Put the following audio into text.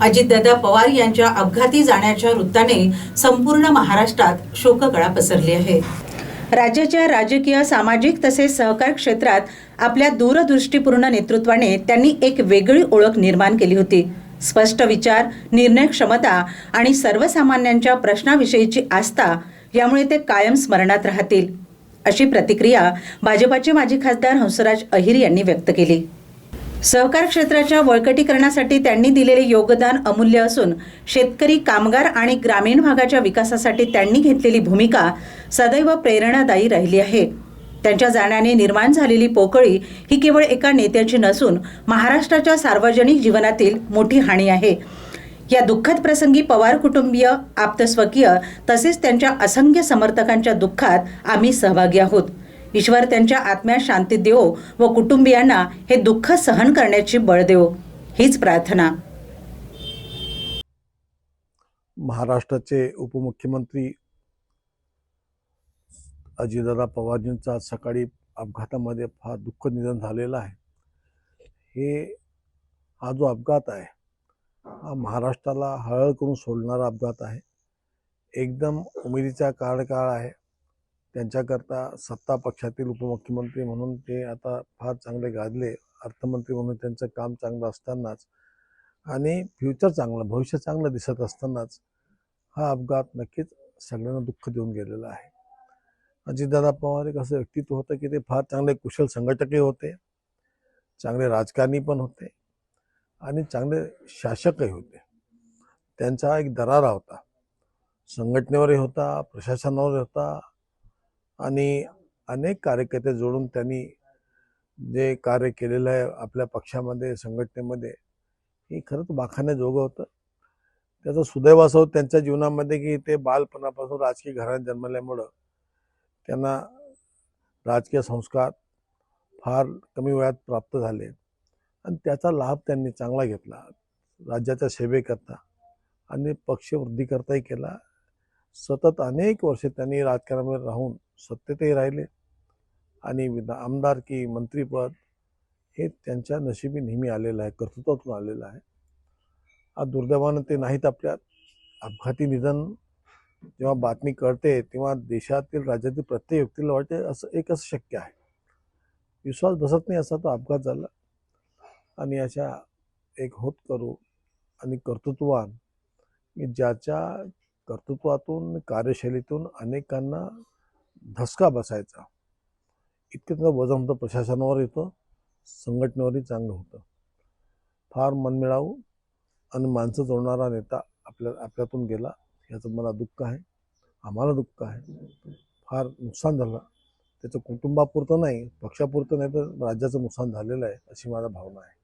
अजितदादा पवार यांच्या अपघाती जाण्याच्या वृत्ताने संपूर्ण महाराष्ट्रात शोककळा पसरली आहे. राज्याच्या राजकीय सामाजिक तसेच सहकार क्षेत्रात आपल्या दूरदृष्टीपूर्ण नेतृत्वाने त्यांनी एक वेगळी ओळख निर्माण केली होती. स्पष्ट विचार निर्णय क्षमता आणि सर्वसामान्यांच्या प्रश्नाविषयीची आस्था यामुळे ते कायम स्मरणात राहतील अशी प्रतिक्रिया भाजपाचे माजी खासदार हंसराज अहिर यांनी व्यक्त केली. सहकार क्षेत्राच्या बळकटीकरणासाठी त्यांनी दिलेले योगदान अमूल्य असून शेतकरी कामगार आणि ग्रामीण भागाच्या विकासासाठी त्यांनी घेतलेली भूमिका सदैव प्रेरणादायी राहिली आहे. त्यांच्या जाण्याने निर्माण झालेली पोकळी ही केवळ एका नेत्याची नसून महाराष्ट्राच्या सार्वजनिक जीवनातील मोठी हानी आहे. या दुःखद प्रसंगी पवार कुटुंबीय आप्तस्वकीय तसेच त्यांच्या असंख्य समर्थकांच्या दुःखात आम्ही सहभागी आहोत. ईश्वर त्यांच्या आत्म्या शांती देवो व कुटुंबियांना हे दुःख सहन करण्याची बळ देवो. हीच प्रार्थना. महाराष्ट्राचे उपमुख्यमंत्री अजितदादा पवारजींचं आज सकाळी अपघातामध्ये फार दुःख निधन झालेलं आहे. हे हा जो अपघात आहे हा महाराष्ट्राला हळहळ करून सोडणारा अपघात आहे. एकदम उमेदीचा कार्यकाळ आहे. त्यांच्याकरता सत्ता पक्षातील उपमुख्यमंत्री म्हणून ते आता फार चांगले गाजले. अर्थमंत्री म्हणून त्यांचं काम चांगलं असतानाच आणि फ्युचर चांगलं भविष्य चांगलं दिसत असतानाच हा अपघात नक्कीच सगळ्यांना दुःख देऊन गेलेला आहे. अजितदादा पवार एक असं व्यक्तित्व होतं की ते फार चांगले कुशल संघटकही होते चांगले राजकारणी पण होते आणि चांगले शासकही होते. त्यांचा एक दरारा होता. संघटनेवरही होता प्रशासनावरही होता आणि अनेक कार्यकर्ते जोडून त्यांनी जे कार्य केलेलं आहे आपल्या पक्षामध्ये संघटनेमध्ये हे खरंच वाखाण्याजोगं होतं. त्याचं सुदैव असं होतं त्यांच्या जीवनामध्ये की ते बालपणापासून राजकीय घरात जन्मल्यामुळं त्यांना राजकीय संस्कार फार कमी वयात प्राप्त झाले. आणि त्याचा लाभ त्यांनी चांगला घेतला. राज्याच्या सेवेकरता आणि पक्षवृद्धीकरताही केला. सतत अनेक वर्षे त्यांनी राजकारणामध्ये राहून सत्तेतही राहिले. आणि विधा आमदारकी मंत्रीपद हे त्यांच्या नशिबी नेहमी आलेलं आहे कर्तृत्वातून आलेलं आहे. आज दुर्दैवानं ते नाहीत आपल्यात. अपघाती निधन जेव्हा बातमी कळते तेव्हा देशातील राज्यातील प्रत्येक व्यक्तीला वाटते असं एक असं शक्य आहे. विश्वास बसत नाही असा तो अपघात झाला. आणि अशा एक होत करू आणि कर्तृत्वान ज्याच्या कर्तृत्वातून कार्यशैलीतून अनेकांना धसका बसायचा. इतकं त्याचं वजन होतं प्रशासनावर येतं संघटनेवरही चांगलं होतं. फार मनमिळावू आणि माणसं जोडणारा नेता आपल्या आपल्यातून गेला याचं मला दुःख आहे आम्हाला दुःख आहे. फार नुकसान झालं. त्याचं कुटुंबापुरतं नाही पक्षापुरतं नाही तर राज्याचं नुकसान झालेलं आहे अशी माझा भावना आहे.